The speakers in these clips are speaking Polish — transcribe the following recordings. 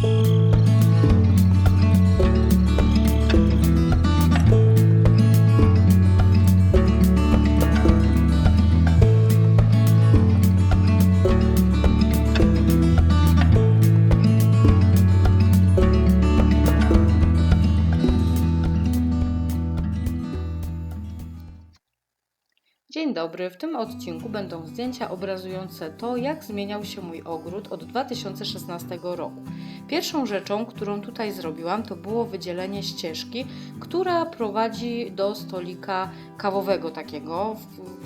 Bye. Dzień dobry, w tym odcinku będą zdjęcia obrazujące to, jak zmieniał się mój ogród od 2016 roku. Pierwszą rzeczą, którą tutaj zrobiłam, to było wydzielenie ścieżki, która prowadzi do stolika kawowego takiego,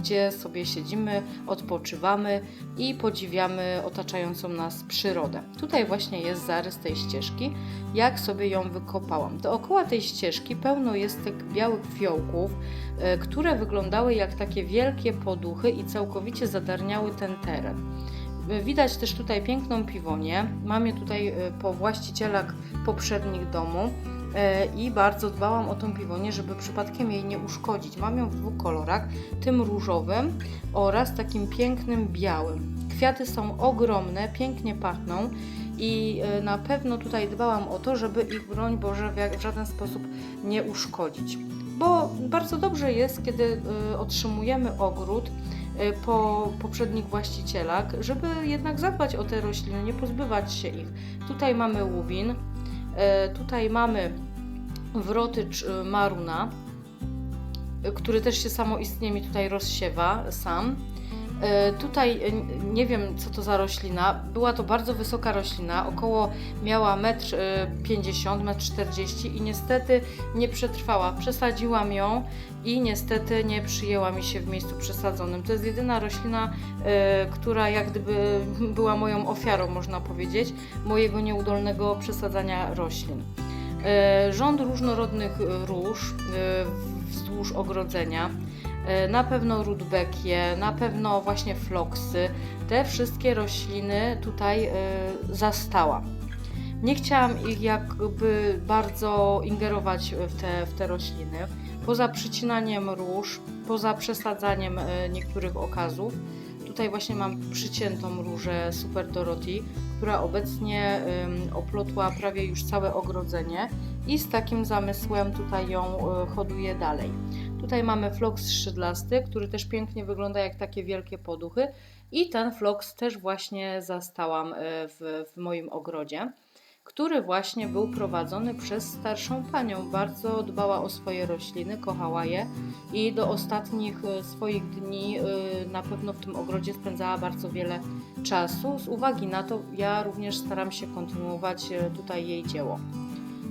gdzie sobie siedzimy, odpoczywamy i podziwiamy otaczającą nas przyrodę. Tutaj właśnie jest zarys tej ścieżki, jak sobie ją wykopałam. Dookoła tej ścieżki pełno jest tych białych fiołków, e, które wyglądały jak takie wielkie poduchy i całkowicie zadarniały ten teren. E, Widać też tutaj piękną piwonię. Mam je tutaj e, po właścicielach poprzednich domu i bardzo dbałam o tą piwonię, żeby przypadkiem jej nie uszkodzić. Mam ją w dwóch kolorach, tym różowym oraz takim pięknym białym. Kwiaty są ogromne, pięknie pachną i e, na pewno tutaj dbałam o to, żeby ich broń Boże w żaden sposób nie uszkodzić. Bo bardzo dobrze jest, kiedy e, otrzymujemy ogród e, po poprzednich właścicielach, żeby jednak zadbać o te rośliny, nie pozbywać się ich. Tutaj mamy łubin, e, tutaj mamy wrotycz e, maruna, e, który też się samoistnie mi tutaj rozsiewa sam. E, Tutaj e, nie wiem, co to za roślina. Była to bardzo wysoka roślina, około miała 1,50 m, 1,40 m i niestety nie przetrwała. Przesadziłam ją i niestety nie przyjęła mi się w miejscu przesadzonym. To jest jedyna roślina, e, która jak gdyby była moją ofiarą, można powiedzieć, mojego nieudolnego przesadzania roślin. Rząd różnorodnych róż wzdłuż ogrodzenia. E, Na pewno rudbekie, na pewno właśnie floksy. Te wszystkie rośliny tutaj e, zastałam. Nie chciałam ich jakby bardzo ingerować w te, w te rośliny. Poza przycinaniem róż, poza przesadzaniem e, niektórych okazów. Tutaj właśnie mam przyciętą różę Super Dorothy, która obecnie oplotła prawie już całe ogrodzenie i z takim zamysłem tutaj ją hoduję dalej. Tutaj mamy floks szydlasty, który też pięknie wygląda jak takie wielkie poduchy i ten floks też właśnie zastałam e, w, w moim ogrodzie, który właśnie był prowadzony przez starszą panią. Bardzo dbała o swoje rośliny, kochała je i do ostatnich e, swoich dni e, na pewno w tym ogrodzie spędzała bardzo wiele czasu. Z uwagi na to ja również staram się kontynuować tutaj jej dzieło.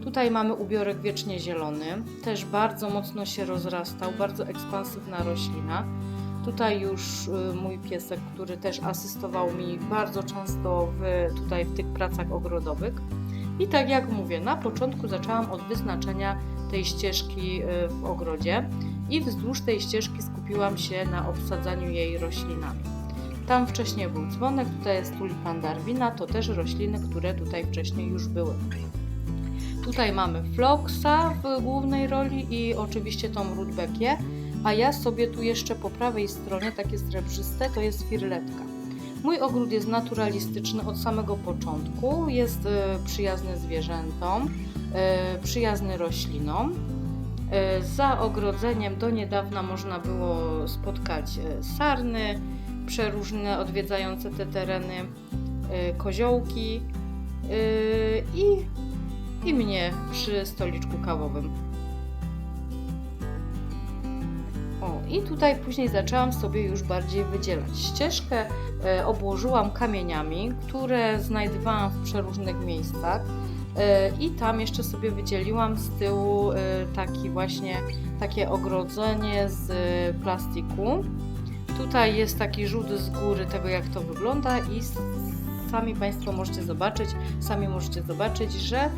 Tutaj mamy ubiorek wiecznie zielony, też bardzo mocno się rozrastał, bardzo ekspansywna roślina. Tutaj już y, mój piesek, który też asystował mi bardzo często w, tutaj w tych pracach ogrodowych. I tak jak mówię, na początku zaczęłam od wyznaczenia tej ścieżki y, w ogrodzie i wzdłuż tej ścieżki skupiłam się na obsadzaniu jej roślinami. Tam wcześniej był dzwonek, tutaj jest tulipan Darwina, to też rośliny, które tutaj wcześniej już były. Tutaj mamy Floxa w głównej roli i oczywiście tą Rudbeckię, a ja sobie tu jeszcze po prawej stronie, takie srebrzyste, to jest firletka. Mój ogród jest naturalistyczny od samego początku, jest e, przyjazny zwierzętom, e, przyjazny roślinom. E, Za ogrodzeniem do niedawna można było spotkać sarny, przeróżne odwiedzające te tereny, koziołki i i mnie przy stoliczku kawowym. O, i tutaj później zaczęłam sobie już bardziej wydzielać. Ścieżkę e, obłożyłam kamieniami, które znajdowałam w przeróżnych miejscach. E, I tam jeszcze sobie wydzieliłam z tyłu e, taki właśnie takie ogrodzenie z plastiku. Tutaj jest taki rzut z góry tego jak to wygląda i sami Państwo możecie zobaczyć, sami możecie zobaczyć, że e,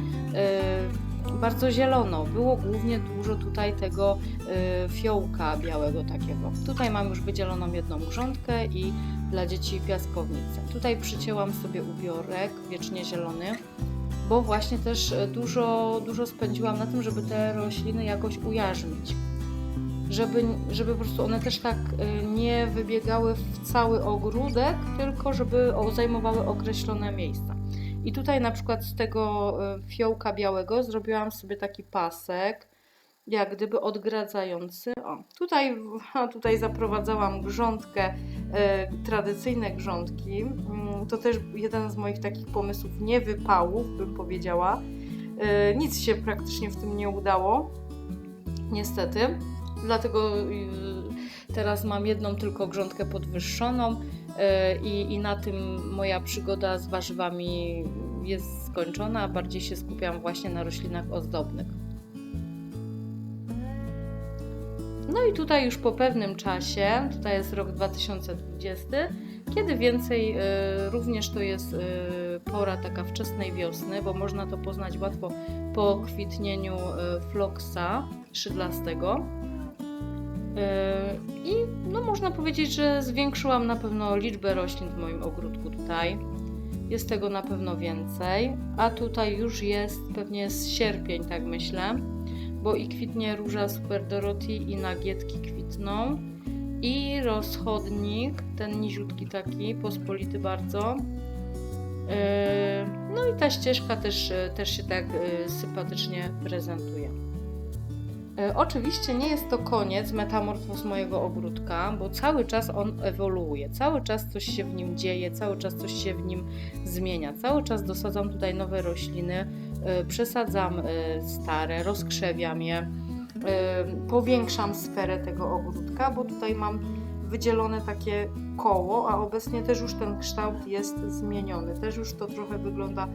bardzo zielono. Było głównie dużo tutaj tego e, fiołka białego takiego. Tutaj mam już wydzieloną jedną grządkę i dla dzieci piaskownicę. Tutaj przycięłam sobie ubiorek wiecznie zielony, bo właśnie też e, dużo, dużo spędziłam na tym, żeby te rośliny jakoś ujarzmić. Żeby, żeby po prostu one też tak e, nie wybiegały w cały ogródek, tylko żeby zajmowały określone miejsca. I tutaj na przykład z tego e, fiołka białego zrobiłam sobie taki pasek, jak gdyby odgradzający. O, tutaj, tutaj zaprowadzałam grządkę, e, tradycyjne grządki. Mm, To też jeden z moich takich pomysłów, nie wypałów, bym powiedziała. E, Nic się praktycznie w tym nie udało, niestety. Dlatego y, teraz mam jedną tylko grządkę podwyższoną e, i, i na tym moja przygoda z warzywami jest skończona. Bardziej się skupiam właśnie na roślinach ozdobnych. No i tutaj już po pewnym czasie, tutaj jest rok 2020, kiedy więcej, y, również to jest y, pora taka wczesnej wiosny, bo można to poznać łatwo po kwitnieniu y, floksa szydlastego. Y, I no można powiedzieć, że zwiększyłam na pewno liczbę roślin w moim ogródku tutaj. Jest tego na pewno więcej, a tutaj już jest pewnie z sierpień, tak myślę bo i kwitnie róża Super Dorothy i nagietki kwitną i rozchodnik, ten niziutki taki, pospolity bardzo. Yy, No i ta ścieżka też, też się tak yy, sympatycznie prezentuje. Yy, Oczywiście nie jest to koniec metamorfoz mojego ogródka, bo cały czas on ewoluuje, cały czas coś się w nim dzieje, cały czas coś się w nim zmienia, cały czas dosadzam tutaj nowe rośliny, y, przesadzam y, stare, rozkrzewiam je, powiększam sferę tego ogródka, bo tutaj mam wydzielone takie koło, a obecnie też już ten kształt jest zmieniony, też już to trochę wygląda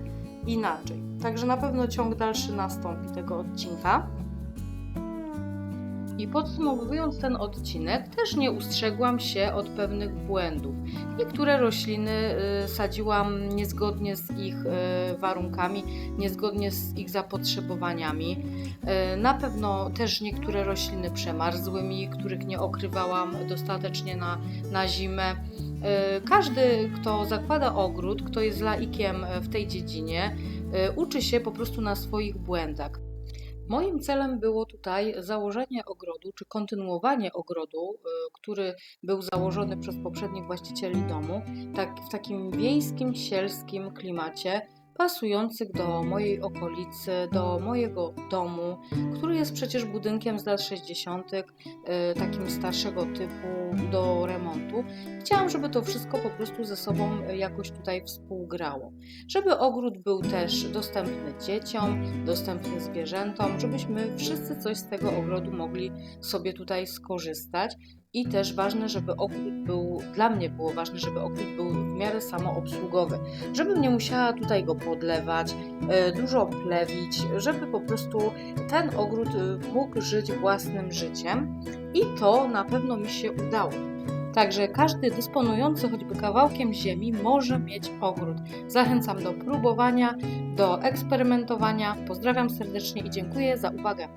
inaczej. Także na pewno ciąg dalszy nastąpi tego odcinka. I podsumowując ten odcinek, też nie ustrzegłam się od pewnych błędów. Niektóre rośliny y, sadziłam niezgodnie z ich y, warunkami, niezgodnie z ich zapotrzebowaniami. Y, Na pewno też niektóre rośliny przemarzły mi, których nie okrywałam dostatecznie na, na zimę. Każdy, kto zakłada ogród, kto jest laikiem w tej dziedzinie, uczy się po prostu na swoich błędach. Moim celem było tutaj założenie ogrodu, czy kontynuowanie ogrodu, y, który był założony przez poprzednich właścicieli domu, tak, w takim wiejskim, sielskim klimacie, pasujących do mojej okolicy, do mojego domu, który jest przecież budynkiem z lat 60., y, takim starszego typu do remontu. Chciałam, żeby to wszystko po prostu ze sobą jakoś tutaj współgrało. Żeby ogród był też dostępny dzieciom, dostępny zwierzętom, żebyśmy wszyscy coś z tego ogrodu mogli sobie tutaj skorzystać. I też ważne, żeby ogród był, dla mnie było ważne, żeby ogród był w miarę samoobsługowy, żebym nie musiała tutaj go podlewać, e, dużo plewić, żeby po prostu ten ogród e, mógł żyć własnym życiem i to na pewno mi się udało. Także każdy dysponujący choćby kawałkiem ziemi może mieć ogród. Zachęcam do próbowania, do eksperymentowania. Pozdrawiam serdecznie i dziękuję za uwagę.